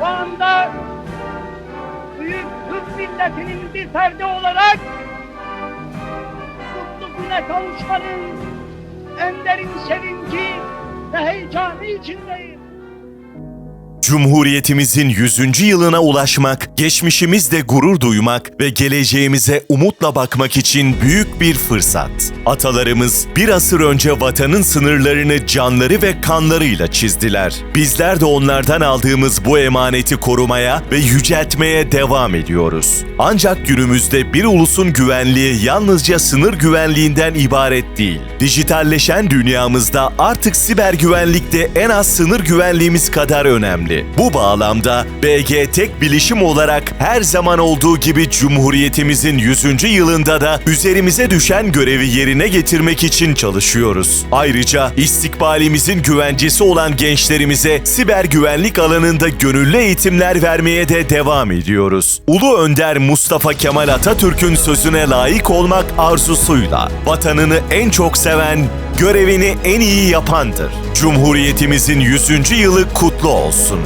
anda büyük Türk milletinin bir ferdi olarak mutlu güne kavuşmanın en derin sevinci ve heyecanı içindeyim. Cumhuriyetimizin 100. yılına ulaşmak, geçmişimizde gurur duymak ve geleceğimize umutla bakmak için büyük bir fırsat. Atalarımız bir asır önce vatanın sınırlarını canları ve kanlarıyla çizdiler. Bizler de onlardan aldığımız bu emaneti korumaya ve yüceltmeye devam ediyoruz. Ancak günümüzde bir ulusun güvenliği yalnızca sınır güvenliğinden ibaret değil. Dijitalleşen dünyamızda artık siber güvenlik de en az sınır güvenliğimiz kadar önemli. Bu bağlamda BG Tek Bilişim olarak her zaman olduğu gibi Cumhuriyetimizin 100. yılında da üzerimize düşen görevi yerine getirmek için çalışıyoruz. Ayrıca istikbalimizin güvencesi olan gençlerimize siber güvenlik alanında gönüllü eğitimler vermeye de devam ediyoruz. Ulu Önder Mustafa Kemal Atatürk'ün sözüne layık olmak arzusuyla vatanını en çok seven, görevini en iyi yapandır. Cumhuriyetimizin 100. yılı kutlu olsun.